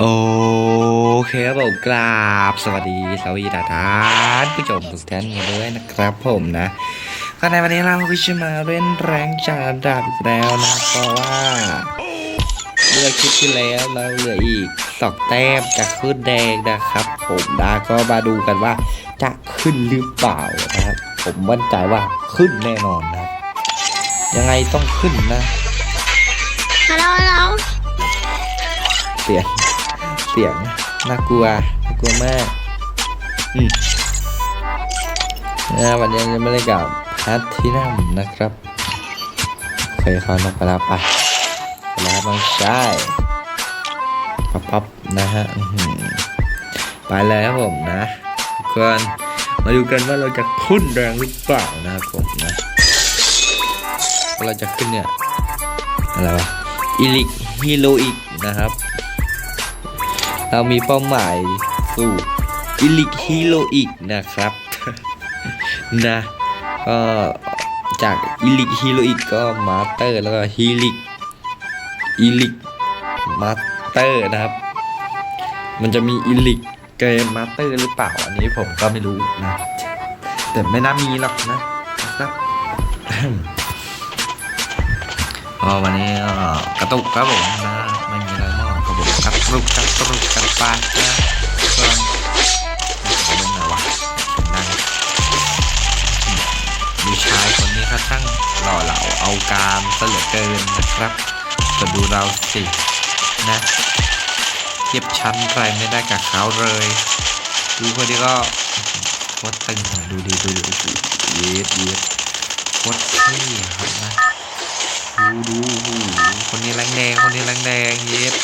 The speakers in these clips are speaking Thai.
โอเคครับผมกราบสวัสดีสวัสดีท่านผู้ชมทุกท่านกันด้วยนะครับผมนะก็ในวันนี้เราก็จะมาเล่นแรงจานดาบอีกแล้วนะเพราะว่าเมื่อคลิปที่แล้วเราเหลืออีกสองแต้มจะขึ้นแดงนะครับ ผมนะก็มาดูกันว่าจะขึ้นหรือเปล่านะครับผมมั่นใจว่าขึ้นแน่นอนนะยังไงต้องขึ้นนะฮัลโหลเสียง เสียงน่ากลัวน่ากลัวมากอืมนะวันนี้จะไม่ได้กับฮัทที่นั่มนะครับเคยเข้านกไปแล้วไปไปแล้วน้องชายปั๊บปับนะฮะไปเลยครับผมนะทุกคนมาดูกันว่าเราจะขึ้นแรงหรือเปล่านะครับผมนะเราจะขึ้นเนี่ยอะไรวะอิลิกฮิโรอิกนะครับ เรามีเป้าหมายสู่อิลิกฮีโรอีกนะครับ นะก็จากอิลิกฮีโรอีกก็มาสเตอร์แล้วก็ฮีลิกอิลิกมาสเตอร์นะครับ มันจะมีอิลิกเกมมาสเตอร์หรือเปล่าอันนี้ผมก็ไม่รู้นะ แต่ไม่น่ามีหรอกนะครับวันนี้ก็กระตุกครับผมนะไม่มีอะไรมากครับผมกระตุกกระตุกกันไปนะส่วนเอาลงไหนวะนั่งมีชายคนนี้เขาช่างหล่อเหลาเอาการซะเหลือเกินนะครับจะดูเราสินะเทียบชั้นใครไม่ได้กับเขาเลย ดูคนนี้ก็โคตรตึงดูดีดูดีเย็ดเย็ดโคตรเท่ครับนะดูดูคนนี้แรงแดงคนนี้แรงแดงเย็บ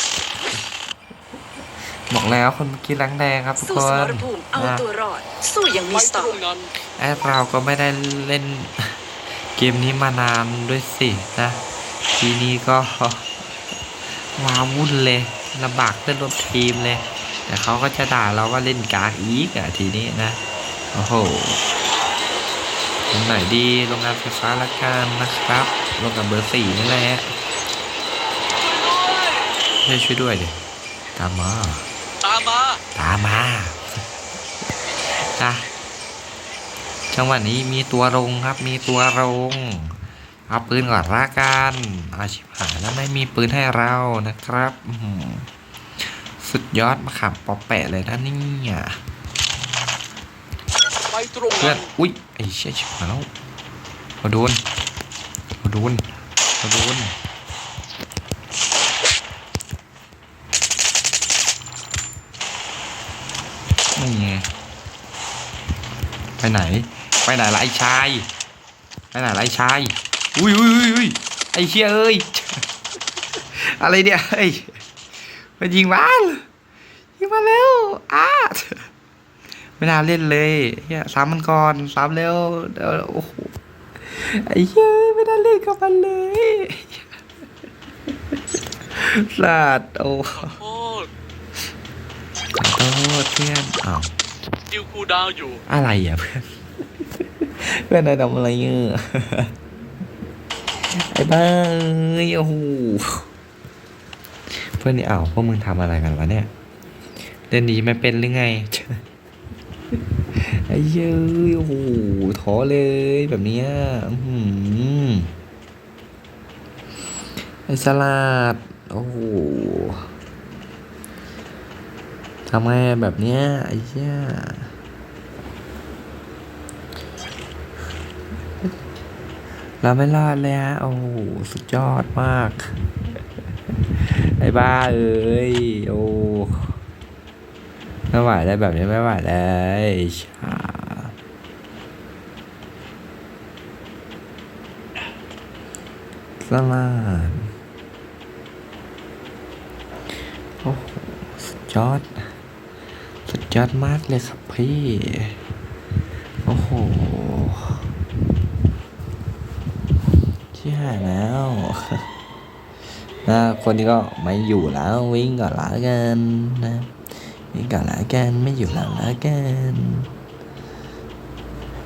บอกแล้วคนเมื่อกี้แรงแดงครับทุกสู้คสมนรภูมิเอานะตัวรอด สู้อย่างมีสไตล์ไอ้เราก็ไม่ได้เล่น เกมนี้มานานด้วยสินะ ทีนี้ก็ว้าวุ่นเลยลำบากเพื่อนร่วมทีมเลย แต่เขาก็จะด่าเราว่าเล่นกากอีกอะทีนี้นะ โอ้โหตรงไหนดีโรงงานไฟฟ้าละกันนะครับลงกับเบอร์สี่นี่แหละให้ช่วยด้วยดิตามมา ตามมา ตามมาจ้ะจังหวะนี้มีตัวลงครับ มีตัวลง เอาปืนก่อนละกันอาชิบหายแล้วไม่มีปืนให้เรานะครับอื้อหือสุดยอดมาขับปอแปะเลยนะเนี่ยไปตรงเพื่อนั้นนอุ้ย ไอ้เชี่ยชิบหายแล้วมาโดนมาโดนมาโดนนี่ไง ไปไหน ไปไหนละไอ้ชาย ไปไหนละไอ้ชายอุ้ยอุ้ยอุ้ยอุ้ยไอ้เชี่ยเอ้ย อะไรเนี่ยเฮ้ยมันยิงมายิงมาแล้วอ้าไม่น่าเล่นเลยเฮียซ้ำมันก่อนซ้ำแล้วเดี๋ยวโอ้โหไอ้เหี้ยไม่น่าเล่นกับมันเลยสัตว์โอ้โทษขอโทษเพื่อนอ้าว ดิวคูดาวอยู่ อะไรอะเพื่อน เพื่อนนายทำอะไรเงี้ยไอ้บ้าเอ้ยโอ้โหเพื่อนนี่อ้าวพวกมึงทำอะไรกันวะเนี่ยเล่นดีไม่เป็นหรือไงไอ้เย้ยโอ้โหท้อเลยแบบเนี้ยอื้อหือไอ้สลัดโอ้โหทำไมแบบเนี้ยไอ้เหี้ย เราไม่รอดเลยฮะ โอ้โห สุดยอดมาก ไอ้บ้าเอ้ย โอ้ไม่ไหวแล้วแบบนี้ไม่ไหวเลยชาสลาดโอ้โหสุดยอด สุดยอดมากเลยครับพี่ โอ้โหเชี่ย แล้ว นะคนนี้ก็ไม่อยู่แล้ววิ่งก่อนละกันนะนี่ก่อนละกันไม่อยู่หลังละกัน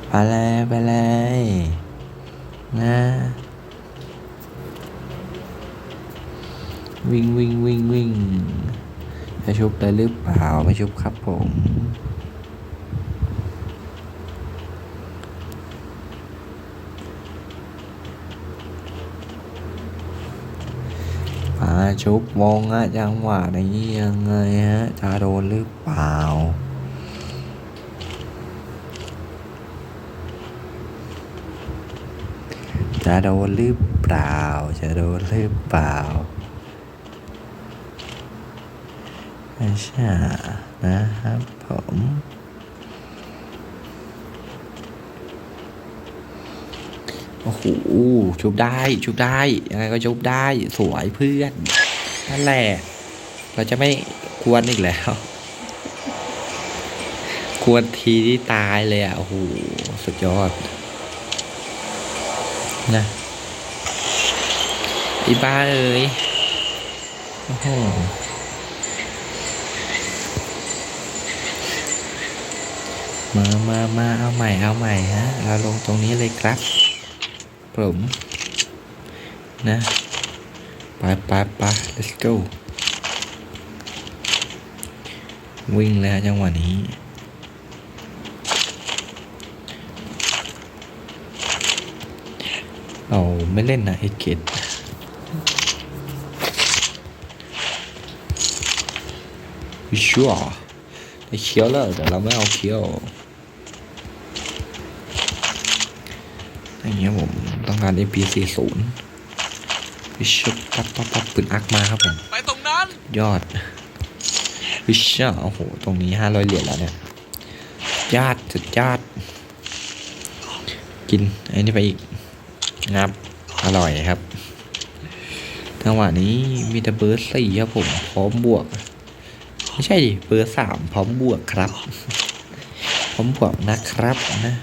ไปเลยไปเลยนะวิ่งวิ่งวิ่งวิ่งจะชุบเลยหรือเปล่าไม่ชุบครับผม มาชุบวงอะจังหวะนี้ยังไงฮะจะโดนหรือเปล่าจะโดนหรือเปล่า จะโดนหรือเปล่าไม่ใช่นะครับผม อ้โหชุบได้ชุบได้ยังไงก็ชุบได้สวยเพื่อนนั่นแหละเราจะไม่ควรอีกแล้ว ควรทีที่ตายเลยอะโอ้โหสุดยอดนะอีบ้าเอ้ยโอ้โหมามามาเอาใหม่เอาใหม่ฮะ เราลงตรงนี้เลยครับ ผมนะไปไปไป let's go วิ่งแล้วจังหวะนี้เราไม่เล่นนะเอ็ดเกตชัวได้เคี้ยวแล้วแต่เราไม่เอาเคี้ยวอย่างเงี้ยผม ต้องการ MP40 วิชุบปั๊บปั๊บปั๊บปืนอักมาครับผมไปตรงนั้นยอดวิชาโอ้โห ตรงนี้ห้าร้อยเหรียญแล้วเนี่ยยอดสุดยอดกินไอ้นี่ไปอีกงับ อร่อยครับจังหวะนี้มีแต่เบอร์สี่ครับผมพร้อมบวก ไม่ใช่ดิเบอร์สามพร้อมบวกครับ พร้อมบวกนะครับนะ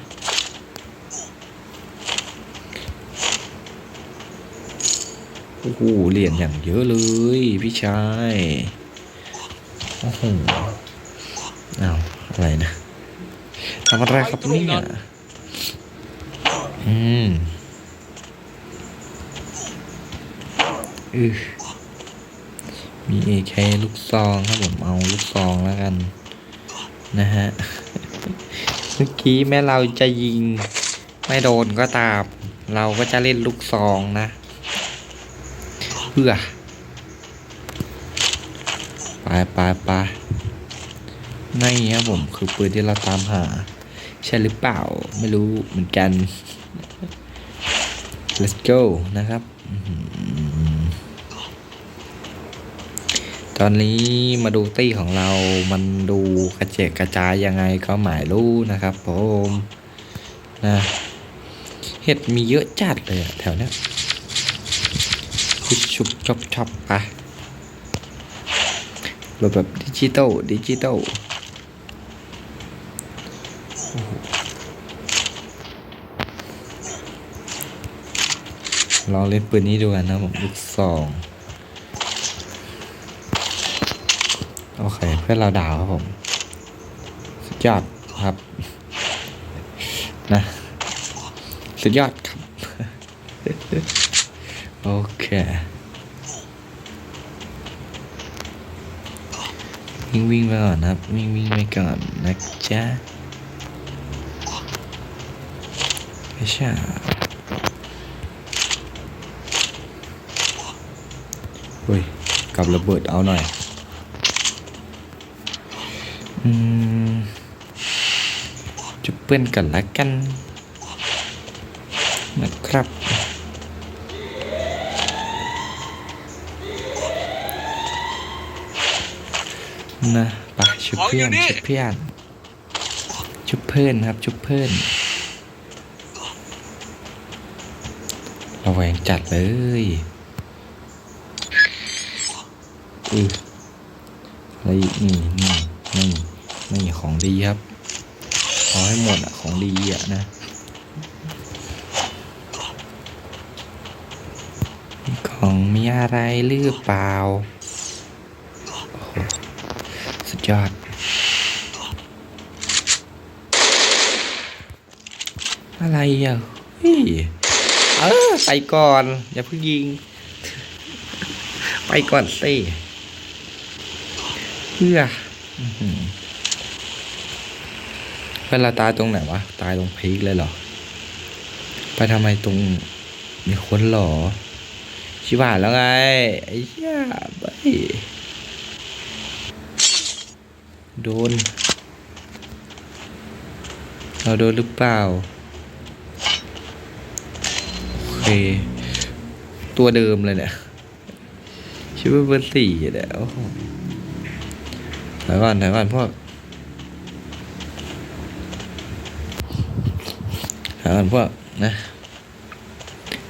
โอ้โหเหรียญอย่างเยอะเลยพี่ชายโอ้โหอ้าวอะไรนะทำอะไรครับเนี่ยอืมอือมีเอเคลูกซองครับผมเอาลูกซองแล้วกัน นะฮะเมื่อกี้แม้เราจะยิง ไม่โดนก็ตาม เราก็จะเล่นลูกซองนะ พื่อไปไปไปนี่ครับผมคือปืนที่เราตามหา ใช่หรือเปล่า ไม่รู้เหมือนกัน let's go นะครับ ตอนนี้มาดูตี้ของเรา มันดูกระเจกกระจายยังไงก็หมายรู้นะครับผมนะเห็ดมีเยอะจัดเลยแถวเนี้ย ชุบชุบชอบชอบไปรถแบบดิจิตอลดิจิตอลลองเล่นปืนนี้ดูกันนะผมลูกซองโอเค เพื่อนเราดาวครับผม สุดยอดครับ นะ สุดยอดครับ โอเควิ่งวิ่งไปก่อนนะครับ วิ่งวิ่งไปก่อนนะจ๊ะไม่ใช่เฮ้ยกลับระเบิดเอาหน่อย อืมจะเปื้อนกันละกัน นะครับ นะไปชุบเพื่อนชุบเพื่อนชุบเพื่อนครับ ชุบเพื่อนระแวงจัดเลยอืออะไรอีกนี่นี่นี่นี่ของดีครับขอให้หมดอะของดีอะนะของมีอะไรหรือเปล่าสุด ยอด อะไรอะเฮ้ออไปก่อน อย่าเพิ่งยิง ไปก่อนสิเพื่อเวลาตายตรงไหนวะ ตายตรงพีคเลยเหรอ ไปทำไมตรงมีคนหรอ ชิบหายแล้วไง ไอ้เหี้ยไป โดน เราโดนหรือเปล่า โอเค ตัวเดิมเลยเนี่ยชื่อว่าเบอร์สี่เนี่ยโอ้โหถอยก่อนถอยก่อนพวกถอยก่อนพวกนะ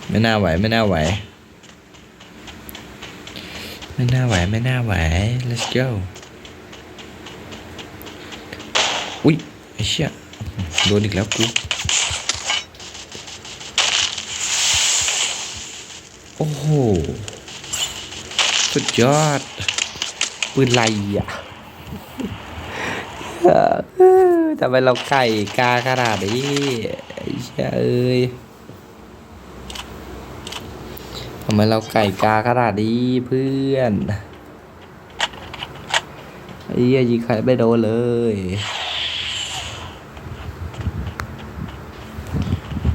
ไม่น่าไหวไม่น่าไหวไม่น่าไหว ไม่น่าไหว let's go อุ้ยไอ้ เชี่ยโดนอีกแล้วกู โอ้โห สุดยอด ปืนไรอะทำไมเราไก่กาขนาดนี้เชี่ยเอ้ยทำไมเราไก่กาขนาดนี้เพื่อนไอ้เหี้ยยิงใครไม่โดนเลย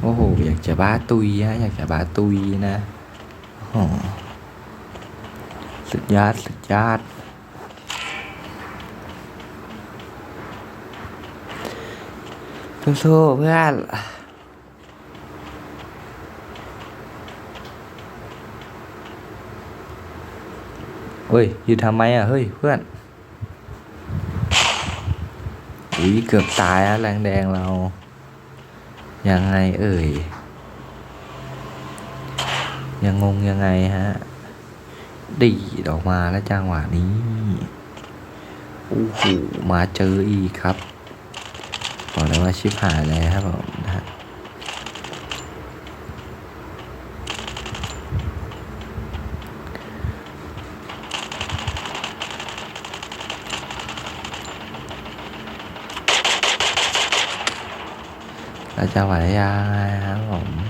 โอ้โห อยากจะ บ้าตุยฮะอยากจะบ้าตุยนะสุดยอดสุดยอดสู้ๆเพื่อนเฮ้ยอยู่ทำไมอะ เฮ้ย เพื่อน อุ้ยเกือบตายอะแรงแดงเรา ยังไงเอ่ย ยังงงยังไงฮะ ดีดออกมาแล้วจังหวะนี้โอ้โหมาเจออีกครับบอกเลยว่าชิบหายแล้วครับผมนะฮะแล้วจะไหวยังไงครับผม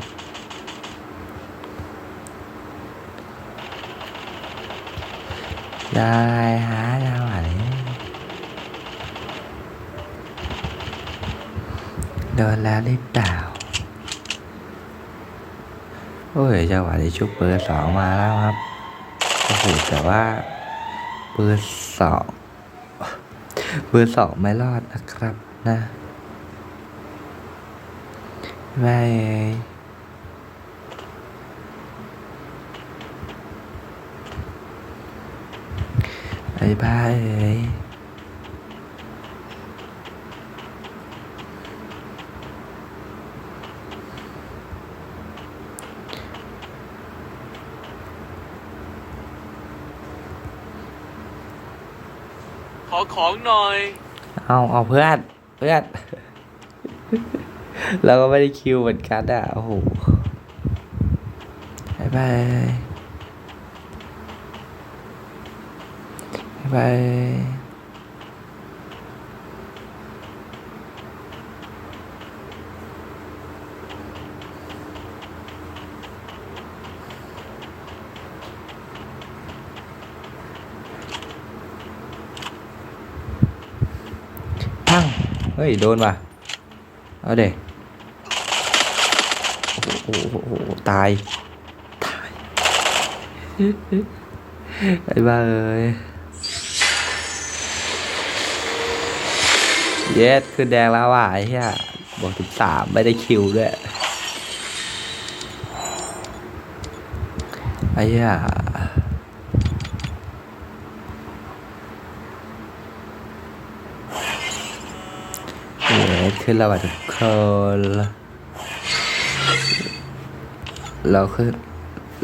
ได้ฮะจะไหวโดนแล้วหรือเปล่าโอ้ยจังหวะนี้ชุบเบอร์สองมาแล้วครับโอ้โหแต่ว่าเบอร์สองเบอร์สองไม่รอดนะครับนะไม่ บ้าเอ้ยขอของหน่อย เอาเอาเพื่อนเพื่อน เราก็ไม่ได้คิวเหมือนกันอะ โอ้โหบายบาย บายบายปังเฮ้ยโดนว่ เยตายไอ้บ้าเอ้ยเย็ดคือแดงแล้วว่ะไอ้เหี้ยบอกถึงสามไม่ได้คิวด้วย ไอ้เหี้ยเย็ดขึ้นแล้วว่ะทุกคนเราขึ้น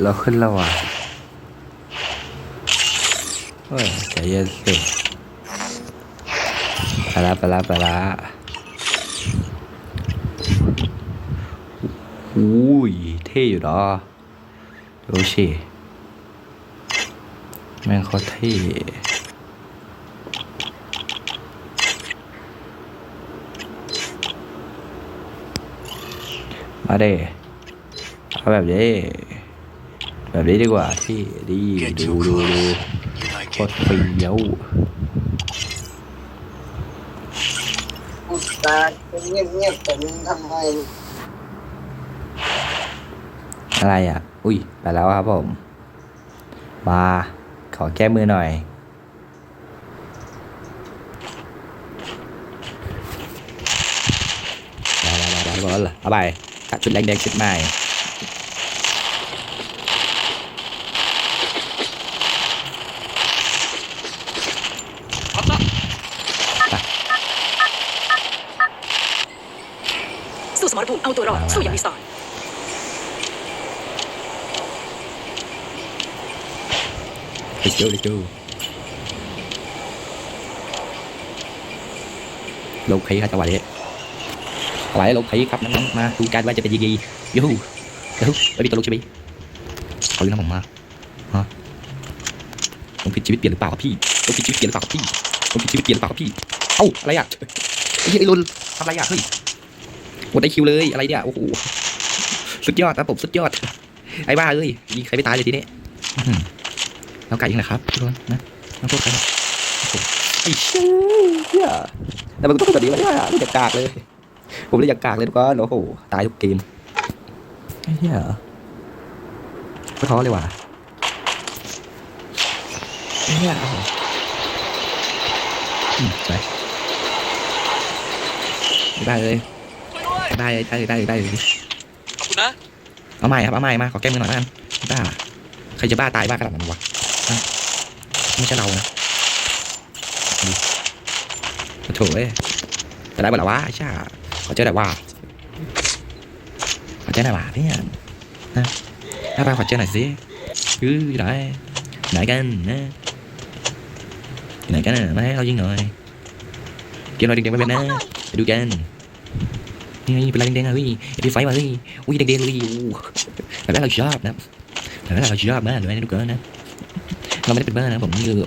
เราขึ้นแล้วว่ะเฮ้ยใจเย็นสิ ละไปละไปละอุ้ย เท่อยู่เนาะดูสิแม่งเขาเท่มาเด้เอาแบบนี้แบบนี้ดีกว่าที่ดีดูดูดูโคตรเฟี้ยว ตาเงียบเงียบๆแต่มึงทำไมอะไรอะ อุ้ย ไปแล้วครับผม มา ขอแก้มือหน่อยมามามามาบอลเอาไปตัดชุดแดงๆชุดใหม่ รับละ สู้ส มรภูมิเอาตัวรอดสู้อย่างมีสไตล์ Let's go let's go ลงพีครับจังหวะนี้จังหวะนี้ลงพีครับน้องๆมาดูกันว่าจะเป็นยังไงยูฮูยูฮูไม่มีตัวลงใช่ไหมเอาอยู่นะผมมาฮะลงผิดชีวิตเปลี่ยนหรือเปล่าครับพี่ลงผิดชีวิตเปลี่ยนหรือเปล่าครับพี่ลงผิดชีวิตเปลี่ยนหรือเปล่าครับพี่เอ้าอะไรอะไอ้เหี้ยไอ้ลุนทำอะไรอะเฮ้ยหม ดได้คิวเลยอะไรเนี่ยโอ้โหสุดยอดครับผมสุดยอด ไอ้บ้าเอ้ยยิงใครไม่ตายเลยทีนี้อื้อหือแล้วไก่ยังไงครับทุกคนนะต้องโทษใครนะโอ้โหไอ้เชี่ยแต่มันก็ต้องเป็นแบบนี้ไม่ได้อะไม่อยากกากเลย ผมเลยอยากกากเลยทุกคนโอ้โหตายทุกเกมไอ้เหี้ยก็ท้อเลยว่ะไอ้เหี้ยโอ้โหอืมไปได้เลยช่วยด้วย ได้เลยได้เลยได้เลยได้เลยขอบคุณนะเอาใหม่ครับเอาใหม่มาขอแก้มือหน่อยละกันบ้าใครจะบ้าตายบ้าขนาดนั้นวะฮะไม่ใช่เรานะดูโอ้โถเอ้ยจะได้บ่ล่ะวะไอ้ชาขอเจอหน่อยว่าขอเจอหน่อยว่าเนี่ยนะถ้าไปขอเจอหน่อยสิคืออยู่ไหนไหนกันนะอยู่ไหนกันนะมาให้เรายิงหน่อยเกมเราเด็กๆไม่เป็นนะไปดูกัน นี่ไงเป็นอะไรแดงๆอะเฮ้ยไอพีไฟมาเฮ้ยอุ้ยแดงๆเลยอู้แบบนั้นเราชอบนะแบบนั้นเราชอบมากเลยนะทุกคนนะเราไม่ได้เป็นบ้านะผมนี่คือ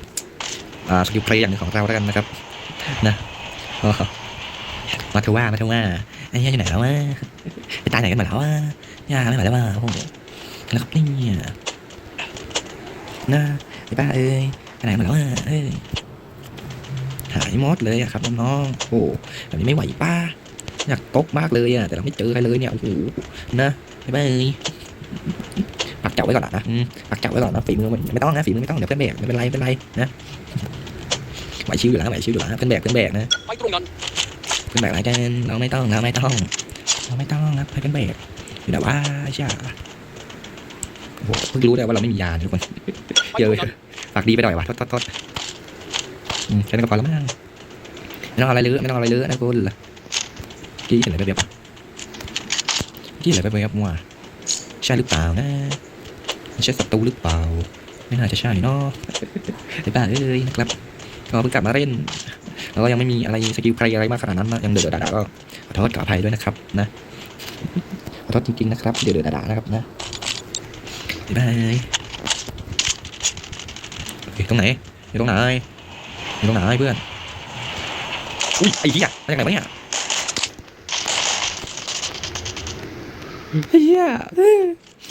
อ่าสกิลเพลย์อย่างนึงของเราแล้วกันนะครับนะมาเถอะว่ามาเถอะว่าไอ้เหี้ยอยู่ไหนแล้ววะไปตายไหนกันมาแล้ววะย่าไม่มาแล้ววะโอ้โหแล้วครับเนี่ยนะไอ้ป้าเอ้ยไปไหนมาแล้ววะเอ้ยหายหมดเลยอะครับน้องๆโอ้แบบนี้ไม่ไหวป้า อยากตกมากเลยอะแต่เราไม่เจอใครเลยเนี่ยโอ้โหนะไอ้ป้าเอ้ยปักเจับไว้ก่อนนะอืมปักเจับไว้ก่อนนะฝีมือมันไม่ต้องนะฝีมือไม่ต้องเดี๋ยวเพื่อนแบกไม่เป็นไรไม่เป็นไรนะไหวชิวอยู่แล้วไหวชิวอยู่แล้วเพื่อนแบกเพื่อนแบกนะไปตรงนั้นเพื่อนแบกอะไรกันเราไม่ต้องเราไม่ต้องเราไม่ต้องครับให้เพื่อนแบกอยู่แต่ว่าใช่โอ้โหเพิ่งรู้เลยว่าเราไม่มียาทุกคนไปเยตรอะงนั้นฝากดีไปหน่อยวะโทษโทษโทษอืมแค่นั้นก็พอแล้วมั้งไม่ต้องเอาอะไรเยอะไม่ต้องเอาอะไรเยอะนะคุณ กี้เห็นอะไรแบบๆปะกี้เห็นอะไรแบบๆมั่วใช่หรือเปล่านะไม่ใช่ศัตรูหรือเปล่า ไม่น่าจะใช่เนาะไอ้บ้าเอ้ยนะครับก็เพิ่งกลับมาเล่นแล้วก็ยังไม่มีอะไรสกิลใครอะไรมากขนาดนั้นนะยังเดือดด่าก็ขอโทษขออภัยด้วยนะครับนะขอโทษจริงๆนะครับเดือดด่านะครับนะไอ้บ้าเอ้ยตรงไหนอยู่ตรงไหนอยู่ตรงไหนเพื่อนอุ้ยไอ้เหี้ยมาจากไหนวะเนี่ยไอ้ เหี้ยเอ้ย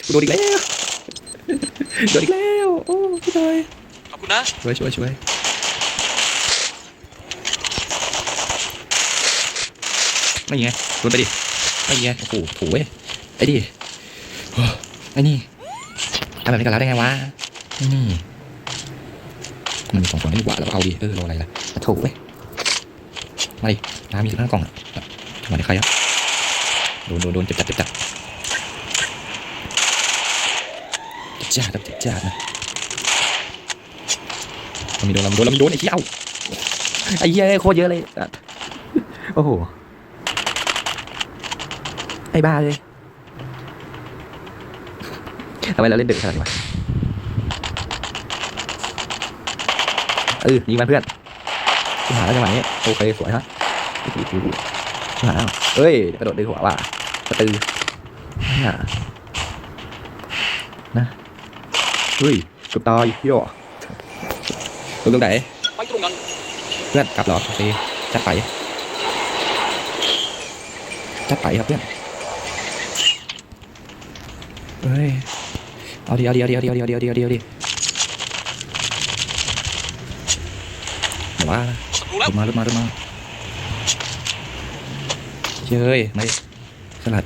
กูโดนอีกแล้วโดนอีกแล้ว โอ้พี่ชายขอบคุณนะช่วยช่วยช่วยไม่ไงโดนไปดิไม่ไงโอ้โหโถเว้ยไอ้ดิโอ้ไอ้นี่ทำแบบนี้กับเราได้ไงวะไอ้นี่มันมีสองคนนี่ดีกว่าเราก็เอาดิเออรออะไรล่ะโถเว้ยมาดิน้ำมีสิบห้ากล่องอะจังหวะนี้ใครอะโดนโดนโดนเจ็บจัดเจ็บจัดเจ็บ จัดครับเจ็บจัดนะเรามีโดนเรามีโดนเรามีโดนไอ้เหี้ยเอ้าไอ้เหี้ยโคตรเยอะเลยสัตว์โอ้โหไอ้บ้าเลยทำไมเราเล่นดึกขนาดนี้วะเออยิงมันเพื่อนชิบหายแล้วจังหวะนี้โอเคสวยฮะโอ้โหชิบหายแล้วเฮ้ยกระโดดดึงหัวว่ะกระตือเนี่ยนะ เฮ้ยเกับตายพี่โอตรงไหนไปตรงนั้นเพื่อนกลับหรอโอเคจัดไปจัดไปครับเพื่อนเฮ้ยเอาดิเอาดิเอาดิเอาดิเอาดิเอาดิเอาดิเอาดิเอาดิเดี๋ยวว่ารูแล้วมาลงมาลงมาเย้ยไม่สลัด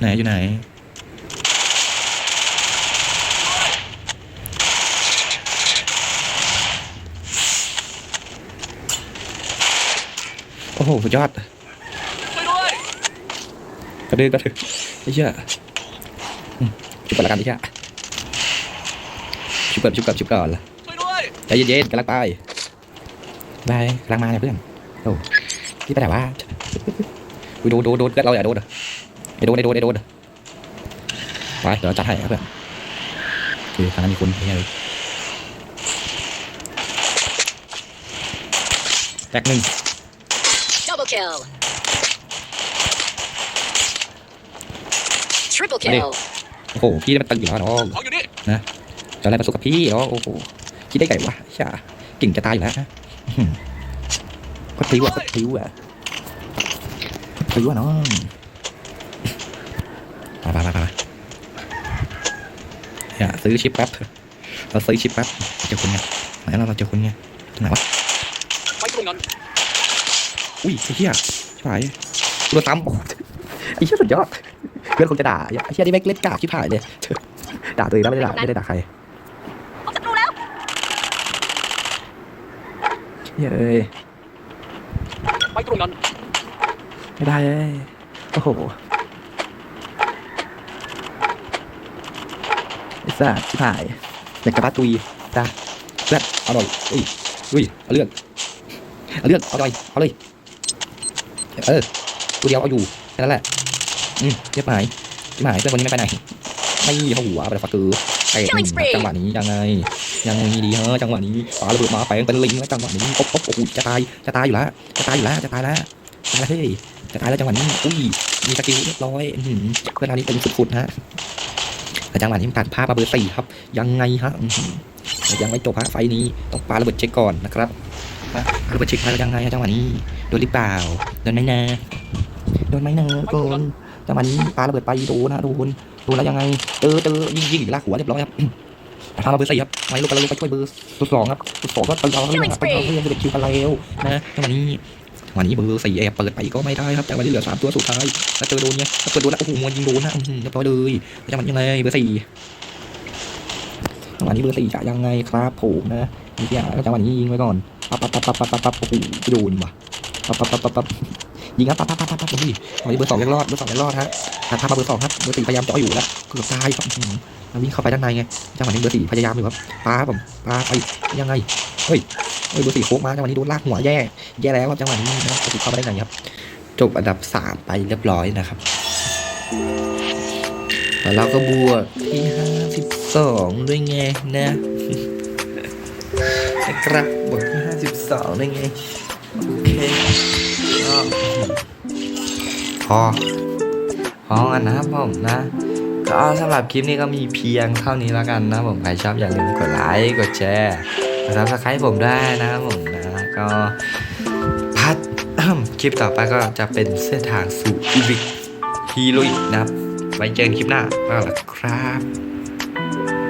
ไหนอยู่ไหน อ้โหสุดยอดช่วยด้วยกระดือกระดือไอ้เหี้ยอืมชุบก่อนละกันไอ้เหี้ยชุบก่อนชุบก่อนชุบก่อนละช่วยด้วยใจเย็นๆกำลังไปไปกำลังมาเนี่ยเพื่อนโอ้พี่ไปไหนวะอุ้ยโดนโดนโดนเพื่อนเราอย่าโดนอะไอ้โดนไอ้โดนไอ้โดนไปเดี๋ยวเราจัดให้ครับเพื่อนคือทางนั้นมีคนเฮ้ยแตกหนึ่ง double kill triple มาดิ kill โอ้โหพี่มันตึงอยู่แล้วน้องของอยู่นี่จะอะไรมาสู้กับพี่เนาะโอ้โหคิดได้ไงวะใช่เก่งจะตายอยู่แล้วนะอื้อหือก็ติ้วอะก็ติ้วอะติ้วอะน้องมาไปไปไปไปอย่าซื้อชิปแป๊บเราซื้อชิปแป๊บเจอคนไงไหนเราเราเจอคนไงตรงไหนวะไปตรงนั้น อุ้ยไอ้เหี้ยชิบหายตัวซ้ำโอ้โหไอ้เหี้ยสุดยอดเพื่อนคงจะด่าไอ้เหี้ยนี่แม่งเล่นกากชิบหายเลยด่าตัวเองแล้วไม่ได้ด่าไม่ได้ด่าใครเฮ้ยเอ้ยไปตรงนั้นไม่ได้เลยโอ้โหไอ้สัสชิบหายอยากกระบาตุยจ้าเลือดเอาหน่อยอุ้ยอุ้ยเอาเลือดเอาเลือดเอาหน่อยเอาเลย เออตัวเดียวเอาอยู่แค่นั้นแหละอืมเรียบหายชิบหายเพื่อนคนนี้ไม่ไปไหนไม่เข้าหัวไปฟักเกอร์ไอ้จังหวะนี้ยังไง ยังไงดีฮะจังหวะนี้ปาระเบิดมาแปลงเป็นลิงแล้วจังหวะนี้โอ๊บโอ๊บโอ้โหจะตายจะตายอยู่แล้วจะตายอยู่แล้วจะตายแล้วตายแล้วเฮ้ยจะตายแล้วจังหวะนี้อุ้ยมีสกิลเรียบร้อยอื้อหือเพื่อนเรานี่เป็นสุดๆฮะแต่จังหวะนี้มันตัดภาพมาเบอร์สี่ครับ ยังไงฮะอื้อหือแต่ยังไม่จบฮะไฟล์นี้ต้องปาระเบิดเช็คก่อนนะครับ มาปาระเบิดเช็คมายังไงฮะจังหวะนี้โดนหรือเปล่าโดนไหมนะโดนไหมนะโดนจังหวะนี้ปาระเบิดไปโดนนะโดนโดนแล้วยังไงเจอเจอยิงยิงลากหัวเรียบร้อยครับพามาเบอร์สี่ครับไม่ลูกกันลูกไปช่วยเบอร์สุดสองครับสุดสองก็ตีเอาเรื่องครับตีเอาเรื่องจะเป็นคิวกันแล้วนะจังหวะนี้วันนี้เบอร์สี่แอบเปิดไปก็ไม่ได้ครับแต่วันนี้เหลือสามตัวสุดท้ายแล้วเจอโดนเนี่ยแล้วเปิดโดนแล้วโอ้โหมันยิงโดนนะเรียบร้อยเลยจะมันยังไงเบอร์สี่จังหวะนี้เบอร์สี่จะยังไงครับผมนะนี่อะจังหวะนี้ยิงไว้ก่อน ปั๊บปั๊บปั๊บปั๊บปั๊บปั๊บโอ้โหโดนว่ะปั๊บปั๊บปั๊บปั๊บปั๊บยิงครับปั๊บปั๊บปั๊บปั๊บปั๊บโอ้ยจังหวะนี้เบอร์สองยังรอดเบอร์สองยังรอดฮะตัดภาพมาเบอร์สองครับเบอร์สี่พยายามจ่ออยู่แล้วเกือบตายครับอื้อหือแล้ววิ่งเข้าไปด้านในไงจังหวะนี้เบอร์สี่พยายามอยู่ครับปาผมปาไปยังไงเฮ้ยเฮ้ยเบอร์สี่โค้งมาจังหวะนี้โดนลากหัวแย่แย่แล้วครับจังหวะนี้นะครับจะเข้ามาได้ไงครับจบอันดับสามไปเรียบร้อยนะครับแล้วเราก็บวกที่ห้าสิบสองด้วยไงนะนะครับบวกที่ห้า สองด้ไง โอเคพอพอกันนะครับผมนะ ก็สำหรับคลิปนี้ก็มีเพียงเท่านี้แล้วกันนะผมใครชอบอย่าลืมกดไลค์กดแชร์กดซับสไครต์ผมได้นะครับผมนะก็พัดคลิปต่อไปก็จะเป็นเส้นทางสู่อีวิกฮีโร่นะครับไว้เจอกันคลิปหน้าแล้วครับ